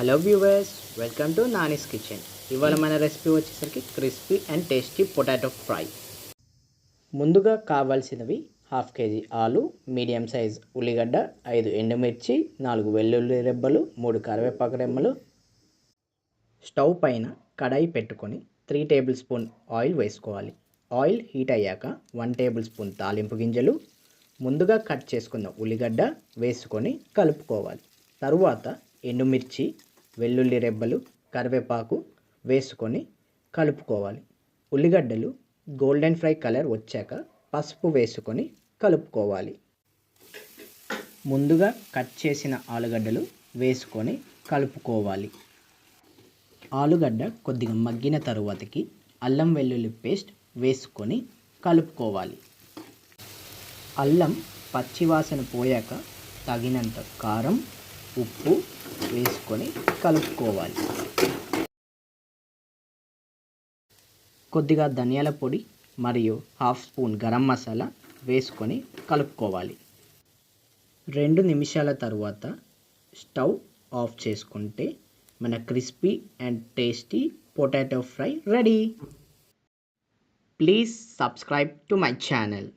Hello viewers welcome to Nani's kitchen ఇవాళ మన recipe వచ్చేసరికి crispy and tasty potato fry ముందుగా కావాల్సినవి హాఫ్ కేజీ ఆలు మీడియం సైజ్ ఉల్లిగడ్డ ఐదు ఎండుమిర్చి నాలుగు వెల్లుల్లి రెబ్బలు మూడు కరివేపాకు రెమ్మలు. స్టవ్ పైన కడాయి పెట్టుకొని త్రీ టేబుల్ స్పూన్ ఆయిల్ వేసుకోవాలి. ఆయిల్ హీట్ అయ్యాక వన్ టేబుల్ స్పూన్ తాలింపు గింజలు. ముందుగా కట్ చేసుకున్న ఉల్లిగడ్డ వేసుకొని కలుపుకోవాలి. తరువాత ఎండుమిర్చి వెల్లుల్లి రెబ్బలు కరివేపాకు వేసుకొని కలుపుకోవాలి. ఉల్లిగడ్డలు గోల్డెన్ ఫ్రై కలర్ వచ్చాక పసుపు వేసుకొని కలుపుకోవాలి. ముందుగా కట్ చేసిన ఆలుగడ్డలు వేసుకొని కలుపుకోవాలి. ఆలుగడ్డ కొద్దిగా మగ్గిన తరువాతకి అల్లం వెల్లుల్లి పేస్ట్ వేసుకొని కలుపుకోవాలి. అల్లం పచ్చివాసన పోయాక తగినంత కారం ఉప్పు వేసుకొని కలుపుకోవాలి. కొద్దిగా ధనియాల పొడి మరియు హాఫ్ స్పూన్ గరం మసాలా వేసుకొని కలుపుకోవాలి. రెండు నిమిషాల తర్వాత స్టవ్ ఆఫ్ చేసుకుంటే మన crispy and tasty potato fry ready. Please subscribe to my channel.